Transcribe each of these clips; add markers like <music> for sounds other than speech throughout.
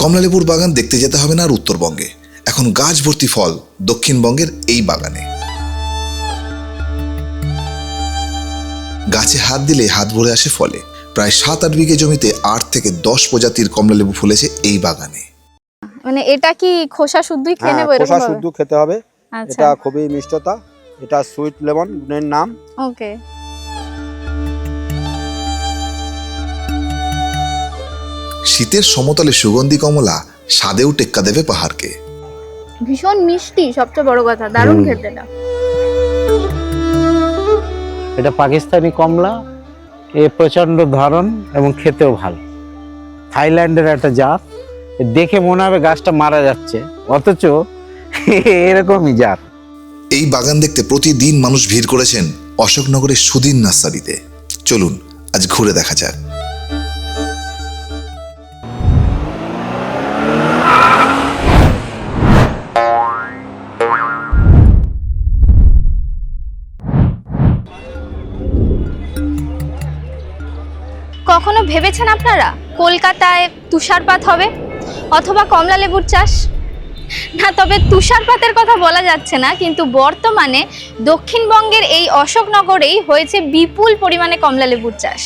কমলালেবুর বাগান দেখতে যেতে হবে না আর উত্তরবঙ্গে। এখন গাছ ভর্তি ফল দক্ষিণবঙ্গের এই বাগানে। গাছে হাত দিলে হাত ভরে আসে ফলে। প্রায় সাত আট বিঘে জমিতে আট থেকে দশ প্রজাতির কমলালেবু ফুলেছে এই বাগানে। মানে এটা কি খোসা শুদ্ধই খেয়ে হ্যাঁ নেব এরকম খোসা শুদ্ধ খেতে হবে। আচ্ছা। এটা খুবই মিষ্টতা। এটা সুইট লেমন গুণের নাম। ওকে। শীতের সমতলে সুগন্ধি কমলা স্বাদেও টেক্কা দেবে পাহাড়কে। ভীষণ মিষ্টি সবচেয়ে বড় কথা দারুণ খেতে এটা। এটা পাকিস্তানি কমলা এ প্রচণ্ড ধরন এবং খেতেও ভালো। থাইল্যান্ডের একটা জাত দেখে মনে হবে গাছটা মারা যাচ্ছে অথচ <laughs> এরকমই জাত। এই বাগান দেখতে প্রতিদিন মানুষ ভিড় করেছেন অশোকনগরের সুদিন নার্সারিতে। চলুন আজ ঘুরে দেখা যাক। কখনো ভেবেছেন আপনারা কলকাতায় তুষারপাত হবে অথবা কমলা লেবুর চাষ? না, তবে তুষারপাতের কথা বলা যাচ্ছে না, কিন্তু বর্তমানে দক্ষিণবঙ্গের এই অশোকনগরেই হয়েছে বিপুল পরিমাণে কমলা লেবুর চাষ।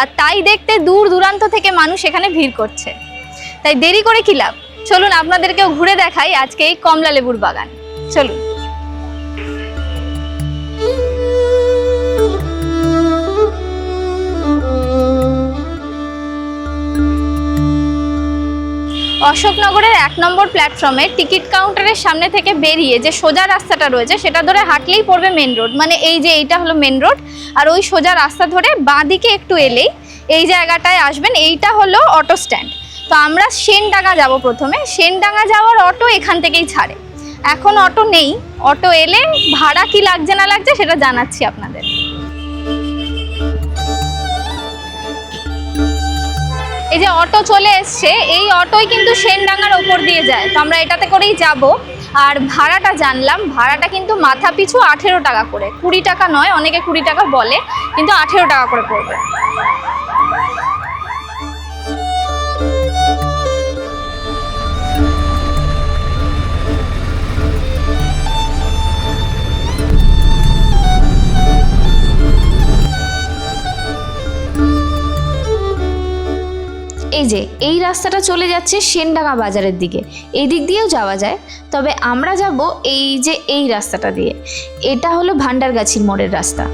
আর তাই দেখতে দূর দূরান্ত থেকে মানুষ এখানে ভিড় করছে। তাই দেরি করে কি লাভ? চলুন আপনাদেরকেও ঘুরে দেখাই আজকে এই কমলা লেবুর বাগান। চলুন। অশোকনগরের এক নম্বর প্ল্যাটফর্মে টিকিট কাউন্টারের সামনে থেকে বেরিয়ে যে সোজা রাস্তাটা রয়েছে, সেটা ধরে হাঁটলেই পড়বে মেন রোড মানে এই যে এইটা হলো মেন রোড আর ওই সোজা রাস্তা ধরে বাঁদিকে একটু এলেই এই জায়গাটায় আসবেন, এইটা হলো অটো স্ট্যান্ড তো আমরা সেনডাঙ্গা যাব প্রথমে। সেনডাঙ্গা যাওয়ার অটো এখান থেকেই ছাড়ে। এখন অটো নেই। অটো এলে ভাড়া কি লাগছে না লাগছে সেটা জানাচ্ছি আপনাদের। এই যে অটো চলে এসছে, এই অটোই কিন্তু সেনডাঙ্গার ওপর দিয়ে যায়। তো আমরা এটাতে করেই যাব। আর ভাড়াটা জানলাম, ভাড়াটা কিন্তু মাথা পিছু আঠেরো টাকা করে। কুড়ি টাকা নয়, অনেকে কুড়ি টাকা বলে, কিন্তু আঠেরো টাকা করে পড়বে। এই যে, এই রাস্তাটা চলে যাচ্ছে সেনডাঙ্গা বাজারের দিকে। এই দিক দিয়েও যাওয়া যায়, তবে আমরা যাব এই যে, এই রাস্তাটা দিয়ে। এটা হলো ভান্ডারগাছির মোড়ের রাস্তা।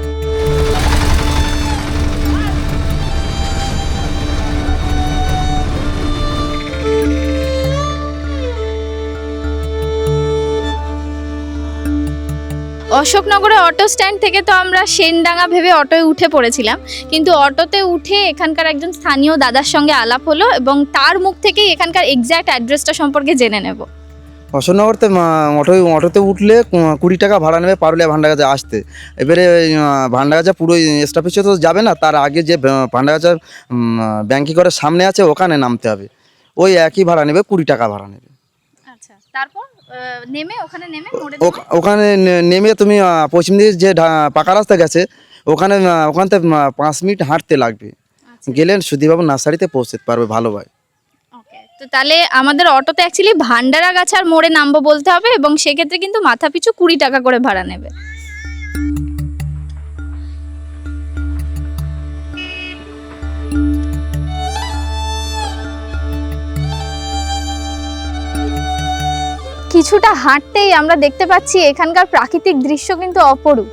অশোকনগরে অটো স্ট্যান্ড থেকে তো আমরা সেনডাঙ্গা ভেবে অটোয় উঠে পড়েছিলাম। কিন্তু অটোতে উঠে এখানকার একজন স্থানীয় দাদার সঙ্গে আলাপ হলো এবং তার মুখ থেকেই এখানকার এক্স্যাক্ট অ্যাড্রেসটা সম্পর্কে জেনে নেব। অশোকনগরতে অটো অটোতে উঠলে কুড়ি টাকা ভাড়া নেবে পারুলিয়া ভান্ডাগাছা আসতে। এবারে ভান্ডাগাছা পুরো স্টপেজে তো যাবে না তার আগে যে আহ, ভান্ডাগাছা ব্যাঙ্কি করে সামনে আছে ওখানে নামতে হবে। ওই একই ভাড়া নেবে কুড়ি টাকা ভাড়া নেবে। আচ্ছা তারপর? নেমে ওখানে নেমে মোড়ে ওখানে নেমে তুমি পশ্চিম দিকে যে পাকা রাস্তা গেছে ওখানে ওখান থেকে পাঁচ মিনিট হাঁটতে লাগবে। গেলে সুধীবাবু নার্সারিতে পৌঁছতে পারবে ভালো ভাই তো তাহলে আমাদের অটোতে অ্যাকচুয়ালি ভান্ডারাগাছার মোড়ে নামবো বলতে হবে এবং সেক্ষেত্রে কিন্তু মাথা পিছু কুড়ি টাকা করে ভাড়া নেবে। কিছুটা হাঁটতেই আমরা দেখতে পাচ্ছি এখানকার প্রাকৃতিক দৃশ্য কিন্তু অপরূপ।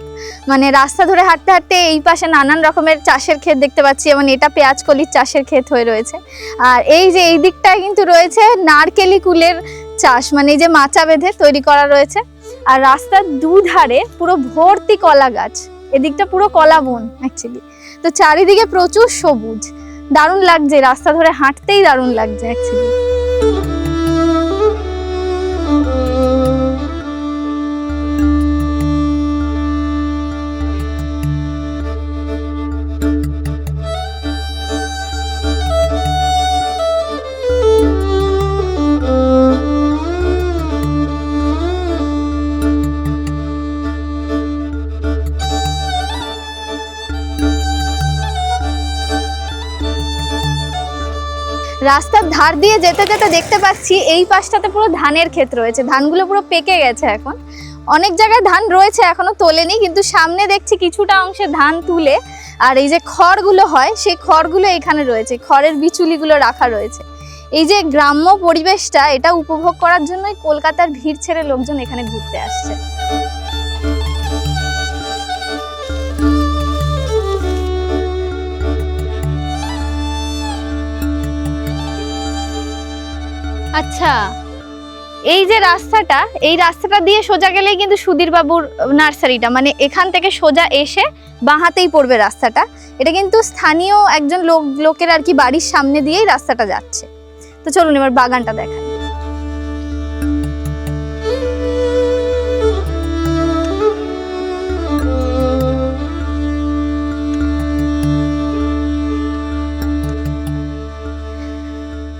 মানে রাস্তা ধরে হাঁটতে হাঁটতে এই পাশে নানান রকমের চাষের ক্ষেত দেখতে পাচ্ছি, যেমন এটা পেঁয়াজকলির চাষের ক্ষেত হয়ে রয়েছে। আর এই যে এই দিকটায় কিন্তু রয়েছে নারকেলি কুলের চাষ মানে এই যে মাচা বেঁধে তৈরি করা রয়েছে। আর রাস্তার দুধারে পুরো ভর্তি কলা গাছ, এদিকটা পুরো কলা বন অ্যাকচুয়ালি তো চারিদিকে প্রচুর সবুজ। দারুণ লাগছে, রাস্তা ধরে হাঁটতেই দারুণ লাগছে অ্যাকচুয়ালি রাস্তার ধার দিয়ে যেতে যেতে দেখতে পাচ্ছি এই পাশটাতে পুরো ধানের ক্ষেত রয়েছে। ধানগুলো পুরো পেকে গেছে এখন। অনেক জায়গায় ধান রয়েছে, এখনও তোলেনি, কিন্তু সামনে দেখছি কিছুটা অংশে ধান তুলে আর এই যে খড়গুলো হয়, সেই খড়গুলো এখানে রয়েছে। খড়ের বিচুলিগুলো রাখা রয়েছে। এই যে গ্রাম্য পরিবেশটা, এটা উপভোগ করার জন্যই কলকাতার ভিড় ছেড়ে লোকজন এখানে ঘুরতে আসছে। আচ্ছা এই যে রাস্তাটা, এই রাস্তাটা দিয়ে সোজা গেলেই কিন্তু সুধীরবাবুর নার্সারিটা মানে এখান থেকে সোজা এসে বাঁহাতেই পড়বে রাস্তাটা। এটা কিন্তু স্থানীয় একজন লোক, লোকের আর কি বাড়ির সামনে দিয়েই রাস্তাটা যাচ্ছে। তো চলুন এবার বাগানটা দেখাই।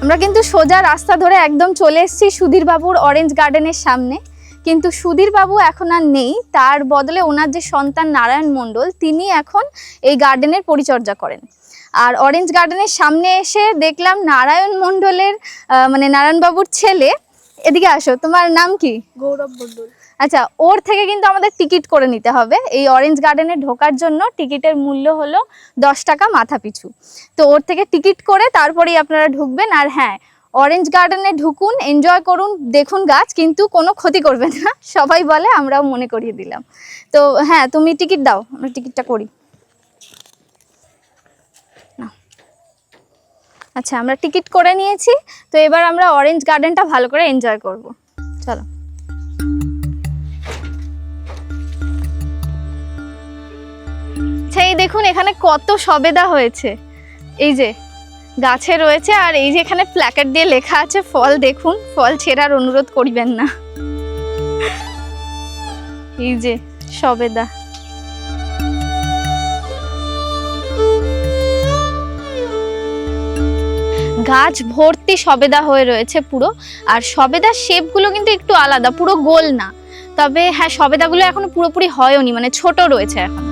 আমরা কিন্তু সোজা রাস্তা ধরে একদম চলে এসেছি সুধীর বাবুর অরেঞ্জ গার্ডেনের সামনে। কিন্তু সুধীর বাবু এখন আর নেই, তার বদলে ওনার যে সন্তান নারায়ণ মণ্ডল, তিনি এখন এই গার্ডেনের পরিচর্যা করেন। আর অরেঞ্জ গার্ডেনের সামনে এসে দেখলাম নারায়ণ মণ্ডলের মানে নারায়ণবাবুর ছেলে। এদিকে আসো, তোমার নাম কি? গৌরব মন্ডল আচ্ছা ওর থেকে কিন্তু আমাদের টিকিট করে নিতে হবে। এই অরেঞ্জ গার্ডেনে ঢোকার জন্য টিকিটের মূল্য হলো দশ টাকা মাথা পিছু। তো ওর থেকে টিকিট করে তারপরেই আপনারা ঢুকবেন। আর হ্যাঁ অরেঞ্জ গার্ডেনে ঢুকুন এনজয় করুন, দেখুন গাছ, কিন্তু কোনো ক্ষতি করবে না। সবাই বলে, আমরাও মনে করিয়ে দিলাম। তো হ্যাঁ তুমি টিকিট দাও, আমরা টিকিটটা করি। আচ্ছা আমরা টিকিট করে নিয়েছি। তো এবার আমরা অরেঞ্জ গার্ডেনটা ভালো করে এনজয় করব। চলো। আচ্ছা এই দেখুন, এখানে কত সবেদা হয়েছে। এই যে, গাছে রয়েছে আর এই যে এখানে প্ল্যাকার্ড দিয়ে লেখা আছে, ফল দেখুন, ফল ছেঁড়ার অনুরোধ করিবেন না। এই যে, সবেদা। গাছ ভর্তি সবেদা হয়ে রয়েছে পুরো, আর সবেদার শেপগুলো কিন্তু একটু আলাদা, পুরো গোল না। তবে হ্যাঁ সবেদাগুলো এখনও পুরোপুরি হয়নি মানে ছোট রয়েছে এখন।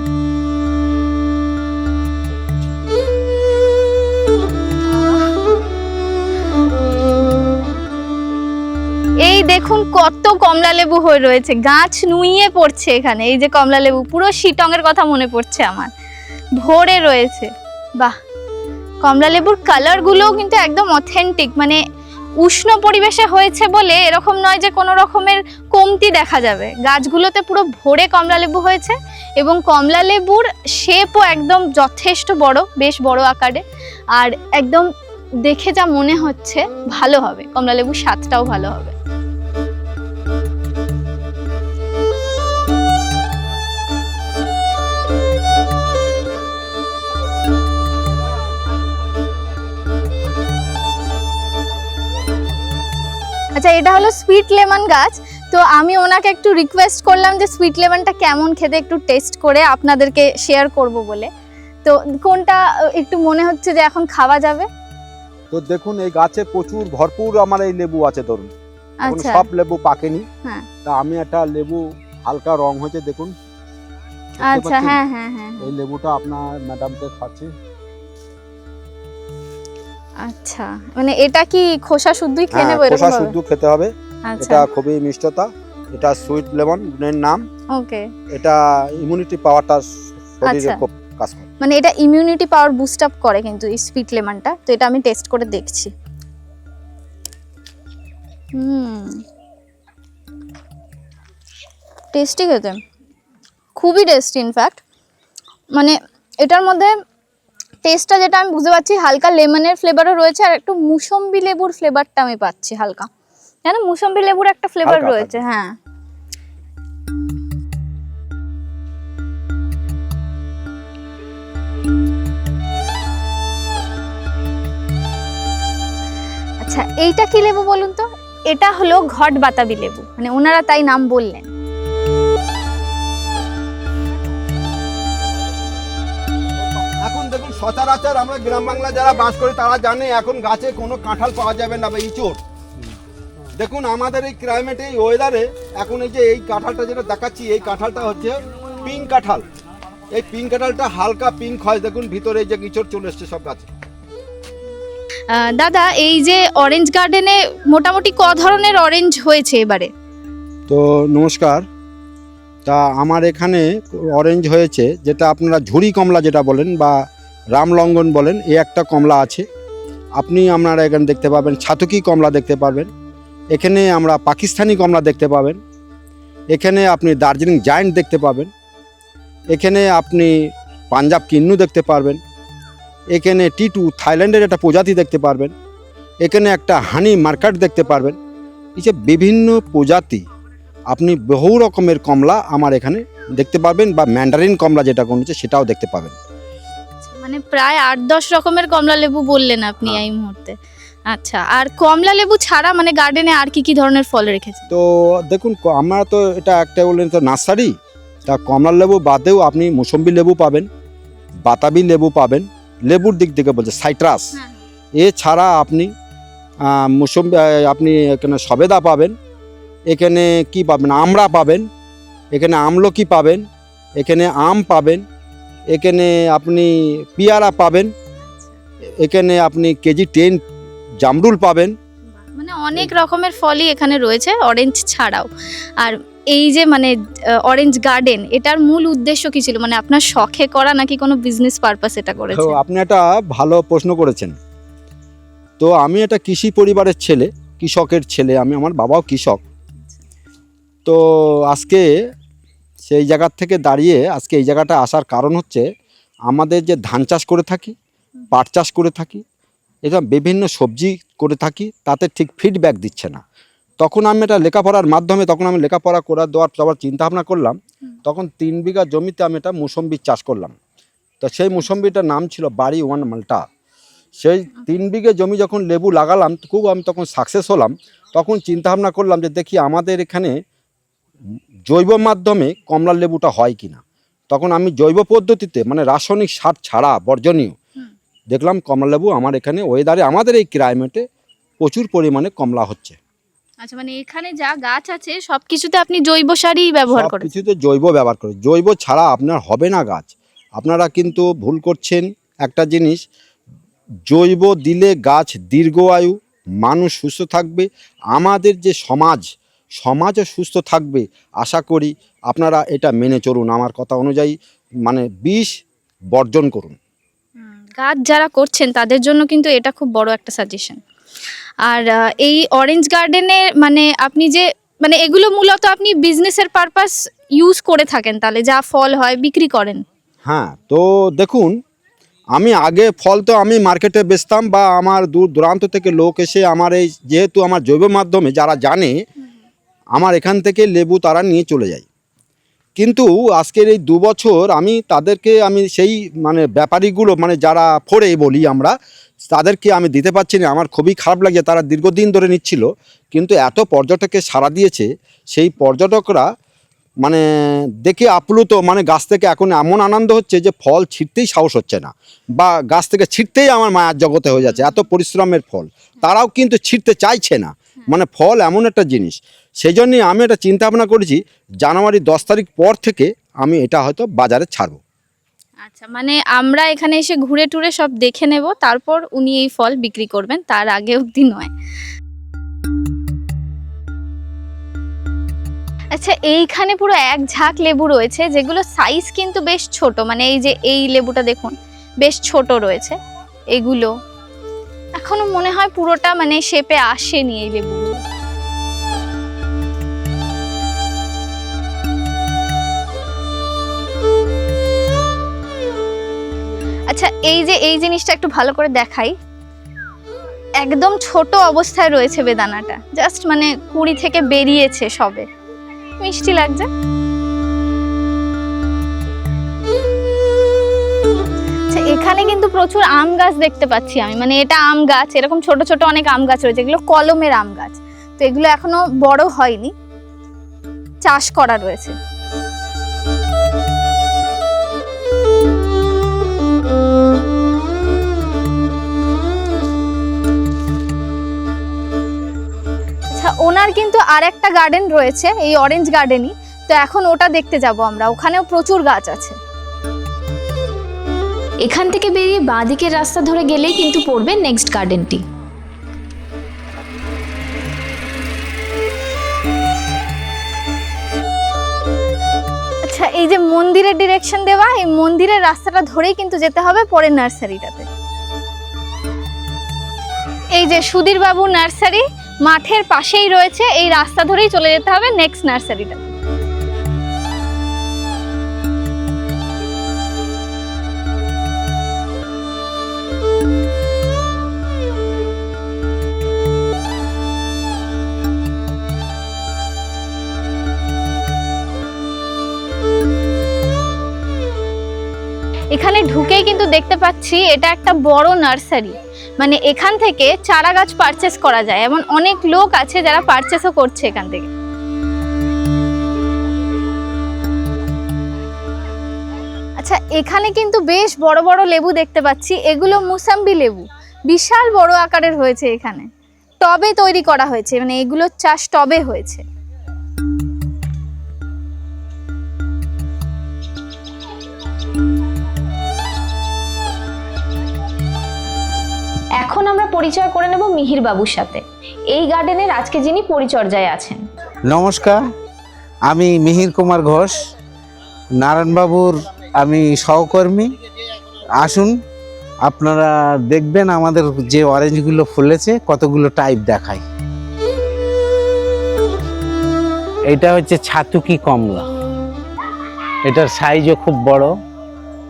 দেখুন কত কমলা লেবু হয়ে রয়েছে। গাছ নুইয়ে পড়ছে এখানে। এই যে কমলা লেবু, পুরো শিটংয়ের কথা মনে পড়ছে আমার। ভরে রয়েছে। বাহ! কমলা লেবুর কালারগুলোও কিন্তু একদম অথেন্টিক মানে উষ্ণ পরিবেশে হয়েছে বলে এরকম নয় যে কোনো রকমের কমতি দেখা যাবে। গাছগুলোতে পুরো ভরে কমলা লেবু হয়েছে এবং কমলা লেবুর শেপও একদম যথেষ্ট বড়, বেশ বড় আকারে। আর একদম দেখে যা মনে হচ্ছে, ভালো হবে। কমলা লেবুর স্বাদটাও ভালো হবে। আচ্ছা এটা হলো সুইট লেমন গাছ। তো আমি ওনাকে একটু রিকোয়েস্ট করলাম যে সুইট লেমনটা কেমন খেতে একটু টেস্ট করে আপনাদেরকে শেয়ার করব বলে। তো কোনটা একটু মনে হচ্ছে যে এখন খাওয়া যাবে? তো দেখুন এই গাছে প্রচুর ভরপুর আমার এই লেবু আছে ধরুন। আচ্ছা। সব লেবু পাকেনি। হ্যাঁ। তা আমি একটা লেবু হালকা রং হয়েছে দেখুন। আচ্ছা হ্যাঁ হ্যাঁ হ্যাঁ এই লেবুটা আপনার ম্যাডামকে খাচ্ছে। আচ্ছা মানে এটা কি খোসা শুদ্ধই খেয়ে হ্যাঁ নেব এরকম খোসা শুদ্ধ খেতে হবে। আচ্ছা। এটা খুবই মিষ্টতা। এটা সুইট লেমন গুণের নাম। ওকে। এটা ইমিউনিটি পাওয়ারটা শরীরে আচ্ছা। খুব কাজ করে। মানে এটা ইমিউনিটি পাওয়ার বুস্ট আপ করে কিন্তু এই সুইট লেমনটা তো এটা আমি টেস্ট করে দেখছি। হুম। টেস্টি খেতে। খুবই টেস্টি ইনফ্যাক্ট মানে এটার মধ্যে টেস্টটা যেটা আমি বুঝতে পারছি হালকা লেমনের ফ্লেভারও রয়েছে আর একটু মুসম্বি লেবুর ফ্লেভারটা আমি পাচ্ছি হালকা। জানো মুসম্বি লেবুর একটা ফ্লেভার রয়েছে হ্যাঁ। আচ্ছা এইটা কি লেবু বলুন তো? এটা হলো ঘট বাতাবি লেবু মানে ওনারা তাই নাম বললেন। সচরাচর আমরা গ্রাম বাংলা যারা বাস করি তারা জানে এখন গাছে কোনো কাঁঠাল পাওয়া যাবে না বা ইঁচড়। দেখুন আমাদের এই ক্লাইমেটে এই ওয়েদারে এখন এই যে এই কাঁঠালটা যেটা দেখাচ্ছি এই কাঁঠালটা হচ্ছে পিঙ্ক কাঁঠাল। এই পিঙ্ক কাঁঠালটা হালকা পিঙ্ক হয়। দেখুন ভিতরে এই যে ইঁচড় চলে এসছে সব গাছে। দাদা এই যে অরেঞ্জ গার্ডেনে মোটামুটি ক ধরনের অরেঞ্জ হয়েছে এবারে? তো নমস্কার। তা আমার এখানে অরেঞ্জ হয়েছে যেটা আপনারা ঝুড়ি কমলা যেটা বলেন বা রামলঙ্গন বলেন এই একটা কমলা আছে। আপনি আপনারা এখানে দেখতে পাবেন, ছাতকি কমলা দেখতে পাবেন এখানে আমরা পাকিস্তানি কমলা দেখতে পাবেন। এখানে আপনি দার্জিলিং জায়েন্ট দেখতে পাবেন। এখানে আপনি পাঞ্জাব কিন্নু দেখতে পারবেন। এখানে টিটু থাইল্যান্ডের একটা প্রজাতি দেখতে পারবেন। এখানে একটা হানি মার্কেট দেখতে পারবেন। এই যে বিভিন্ন প্রজাতি, আপনি বহু রকমের কমলা আমার এখানে দেখতে পারবেন বা ম্যান্ডারিন কমলা যেটা কোনো সেটাও দেখতে পাবেন। মানে প্রায় আট দশ রকমের কমলা লেবু বললেন আপনি হ্যাঁ। এই মুহূর্তে আচ্ছা আর কমলা লেবু ছাড়া মানে গার্ডেনে আর কি কি ধরনের ফল রেখেছেন তো দেখুন আমরা তো এটা একটা বললেন তো নার্সারি তা কমলা লেবু বাদেও আপনি মুসম্বি লেবু পাবেন বাতাবি লেবু পাবেন লেবুর দিক থেকে বলছে সাইট্রাস হ্যাঁ। এছাড়া আপনি মুসম্বি আপনি এখানে সবেদা পাবেন এখানে কি পাবেন আমড়া পাবেন এখানে আমলকি পাবেন এখানে আম পাবেন এখানে আপনি পিয়ারা পাবেন। এখানে আপনি কেজি টেন জামরুল পাবেন। মানে অনেক রকমের ফলই এখানে রয়েছে অরেঞ্জ ছাড়াও। আর এই যে মানে অরেঞ্জ গার্ডেন এটার মূল উদ্দেশ্য কি ছিল? মানে আপনার শখে করা নাকি কোনো বিজনেস পারপাস এটা তো আপনি একটা ভালো প্রশ্ন করেছেন। তো আমি একটা কৃষি পরিবারের ছেলে কৃষকের ছেলে আমি আমার বাবাও কৃষক। তো আজকে সেই জায়গার থেকে দাঁড়িয়ে আজকে এই জায়গাটা আসার কারণ হচ্ছে আমাদের যে ধান চাষ করে থাকি, পাট চাষ করে থাকি, এটা বিভিন্ন সবজি করে থাকি, তাতে ঠিক ফিডব্যাক দিচ্ছে না। তখন আমি এটা লেখাপড়ার মাধ্যমে, তখন আমি লেখাপড়া করার দেওয়ার সবার চিন্তা ভাবনা করলাম, তখন তিন বিঘা জমিতে আমি এটা মুসম্বির চাষ করলাম। তো সেই মুসম্বিটার নাম ছিল বাড়ি ওয়ান মাল্টা। সেই তিন বিঘে জমি যখন লেবু লাগালাম, খুব আমি তখন সাকসেস হলাম, তখন চিন্তা ভাবনা করলাম যে দেখি আমাদের এখানে জৈব মাধ্যমে কমলা লেবুটা হয় কিনা। তখন আমি জৈব পদ্ধতিতে মানে রাসায়নিক সার ছাড়া বর্জনীয়। দেখলাম কমলা লেবু আমার এখানে ওয়েদারে আমাদের এই ক্লাইমেটে প্রচুর পরিমাণে কমলা হচ্ছে। আচ্ছা মানে এখানে যা গাছ আছে সব কিছুতে আপনি জৈব সারই ব্যবহার করেন? কিছুতে জৈব ব্যবহার করেন জৈব ছাড়া আপনার হবে না গাছ। আপনারা কিন্তু ভুল করছেন একটা জিনিস জৈব দিলে গাছ দীর্ঘ আয়ু মানুষ সুস্থ থাকবে। আমাদের যে সমাজ সমাজও সুস্থ থাকবে আশা করি আপনারা এটা মেনে চলুন। আমার কথা অনুযায়ী মানে বিষ বর্জন করুন। গাছ যারা করছেন তাদের জন্য কিন্তু এটা খুব বড় একটা সাজেশন আর এই অরেঞ্জ গার্ডেনে মানে আপনি যে মানে এগুলো মূলত আপনি বিজনেসের পারপাস ইউজ করে থাকেন তাহলে যা ফল হয় বিক্রি করেন। হ্যাঁ তো দেখুন আমি আগে ফল তো আমি মার্কেটে বেচতাম বা আমার দূর দূরান্ত থেকে লোক এসে আমার এই যেহেতু আমার জৈব মাধ্যমে যারা জানে আমার এখান থেকে লেবু তারা নিয়ে চলে যায়। কিন্তু আজকের এই দু বছর আমি তাদেরকে আমি সেই মানে ব্যাপারীগুলো মানে যারা ফোরে বলি আমরা, তাদেরকে আমি দিতে পারছি না। আমার খুবই খারাপ লাগে তারা দীর্ঘদিন ধরে নিচ্ছিল। কিন্তু এত পর্যটকে সাড়া দিয়েছে, সেই পর্যটকরা মানে দেখে আপ্লুত মানে গাছ থেকে এখন এমন আনন্দ হচ্ছে যে ফল ছিঁড়তেই সাহস হচ্ছে না। বা গাছ থেকে ছিঁড়তেই আমার মায়ার জগতে হয়ে যাচ্ছে, এত পরিশ্রমের ফল। তারাও কিন্তু ছিঁড়তে চাইছে না। মানে ফল এমন একটা জিনিস। সেই জন্যই আমি এটা চিন্তা ভাবনা করেছি, জানুয়ারি দশ তারিখ পর থেকে আমি এটা হয়তো বাজারে ছাড়বো। আচ্ছা মানে আমরা এখানে এসে ঘুরে টুরে সব দেখে নেব, তারপর উনি এই ফল বিক্রি করবেন, তার আগে অবধি নয়। আচ্ছা এইখানে পুরো এক ঝাঁক লেবু রয়েছে, যেগুলো সাইজ কিন্তু বেশ ছোট মানে এই যে এই লেবুটা দেখুন, বেশ ছোট রয়েছে, এগুলো। এখনও মনে হয় পুরোটা মানে শেপে আসেনি এই লেবুগুলো আচ্ছা এই যে, এই জিনিসটা একটু ভালো করে দেখাই। একদম ছোট অবস্থায় রয়েছে বেদানাটা। জাস্ট মানে কুড়ি থেকে বেরিয়েছে সবে। মিষ্টি লাগছে? এখানে কিন্তু প্রচুর আম গাছ দেখতে পাচ্ছি আমি। মানে এটা আম গাছ, এরকম ছোট ছোট অনেক আম গাছ রয়েছে। এগুলো কলমের আম গাছ। তো এগুলো এখনও বড় হয়নি। চাষ করা রয়েছে। আচ্ছা ওনার কিন্তু আর একটা গার্ডেন রয়েছে, এই অরেঞ্জ গার্ডেনই তো এখন ওটা দেখতে যাব আমরা। ওখানেও প্রচুর গাছ আছে। এখান থেকে বেরিয়ে বাঁদিকের রাস্তা ধরে গেলেই কিন্তু পড়বে নেক্সট গার্ডেনটি আচ্ছা এই যে মন্দিরের ডিরেকশন দেওয়া, এই মন্দিরের রাস্তাটা ধরেই কিন্তু যেতে হবে পরের নার্সারিটাতে। এই যে সুধীর বাবু নার্সারি, মাঠের পাশেই রয়েছে, এই রাস্তা ধরেই চলে যেতে হবে নেক্সট নার্সারিটা এখানে ঢুকেই কিন্তু দেখতে পাচ্ছি এটা একটা বড় নার্সারি। মানে এখান থেকে চারা গাছ পারচেস করা যায়। এমন অনেক লোক আছে যারা পারচেসও করছে এখান থেকে। আচ্ছা এখানে কিন্তু বেশ বড় বড় লেবু দেখতে পাচ্ছি। এগুলো মুসাম্বি লেবু। বিশাল বড় আকারের হয়েছে এখানে। টবে তৈরি করা হয়েছে। মানে এগুলোর চাষ টবে হয়েছে। এখন আমরা পরিচয় করে নেব মিহির বাবুর সাথে। এই গার্ডেনের আজকে যিনি পরিচর্যায় আছেন। নমস্কার, আমি মিহির কুমার ঘোষ নারায়ণবাবুর আমি সহকর্মী। আসুন, আপনারা দেখবেন আমাদের যে অরেঞ্জগুলো ফুলেছে, কতগুলো টাইপ দেখায়। এটা হচ্ছে ছাতুকি কমলা। এটার সাইজও খুব বড়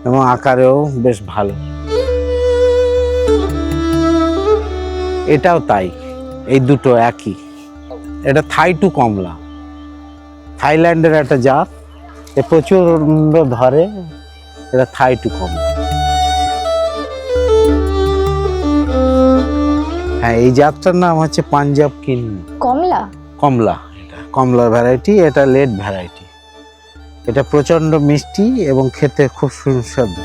এবং আকারেও বেশ ভালো। এটাও তাই এই দুটো একই। এটা থাই টু কমলা। থাইল্যান্ডের একটা জাত এ প্রচণ্ড ধরে এটা থাই টু কমলা। হ্যাঁ এই জাতটার নাম হচ্ছে পাঞ্জাব কিন কমলা? কমলা এটা কমলার ভ্যারাইটি এটা লেট ভ্যারাইটি এটা প্রচণ্ড মিষ্টি এবং খেতে খুব সুস্বাদু।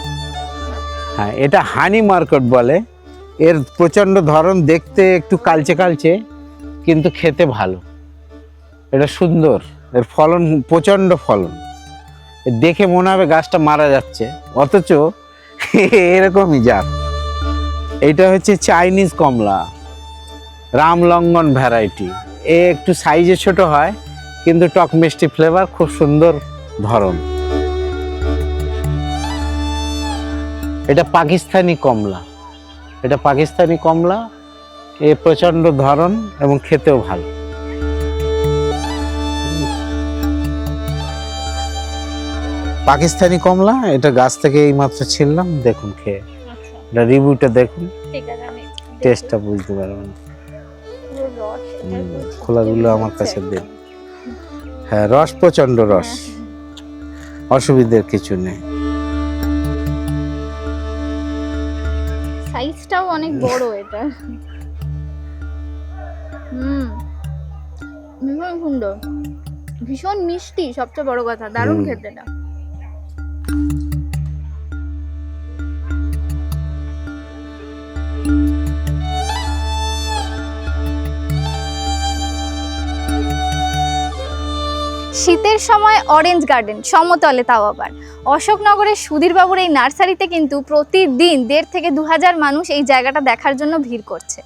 হ্যাঁ এটা হানি মার্কেট বলে। এর প্রচণ্ড ধরন দেখতে একটু কালচে কালচে, কিন্তু খেতে ভালো। এটা সুন্দর। এর ফলন, প্রচণ্ড ফলন। দেখে মনে হবে গাছটা মারা যাচ্ছে। অথচ এরকমই জাত। এটা হচ্ছে চাইনিজ কমলা। রামলঙ্গন ভ্যারাইটি। এ একটু সাইজে ছোট হয়, কিন্তু টক মিষ্টি ফ্লেভার খুব সুন্দর ধরন। এটা পাকিস্তানি কমলা। এটা পাকিস্তানি কমলা এ প্রচণ্ড ধরন এবং খেতেও ভালো। পাকিস্তানি কমলা এটা গাছ থেকে এইমাত্র ছিললাম দেখুন খেয়ে। এটা রিভিউটা দেখুন। টেস্টটা বুঝতে পারবেন। খোলাগুলো আমার কাছে দেন। হ্যাঁ রস প্রচণ্ড রস। অসুবিধার কিছু নেই। সাইজটাও অনেক বড় এটা। হুম। ভীষণ সুন্দর ভীষণ মিষ্টি সবচেয়ে বড় কথা দারুণ। খেতে এটা। শীতের সময় অরেঞ্জ গার্ডেন সমতলে তাও আবার। অশোকনগরের সুধীরবাবুর এই নার্সারিতে কিন্তু প্রতিদিন দেড় থেকে দু হাজার মানুষ এই জায়গাটা দেখার জন্য ভিড় করছে।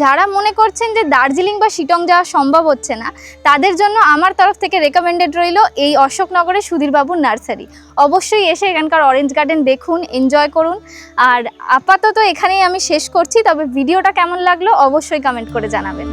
যারা মনে করছেন যে দার্জিলিং বা শিটং যাওয়া সম্ভব হচ্ছে না, তাদের জন্য আমার তরফ থেকে রেকমেন্ডেড রইল এই অশোকনগরের সুধীরবাবুর নার্সারি। অবশ্যই এসে এখানকার অরেঞ্জ গার্ডেন দেখুন এনজয় করুন। আর আপাতত এখানেই আমি শেষ করছি, তবে ভিডিওটা কেমন লাগল অবশ্যই কমেন্ট করে জানাবেন।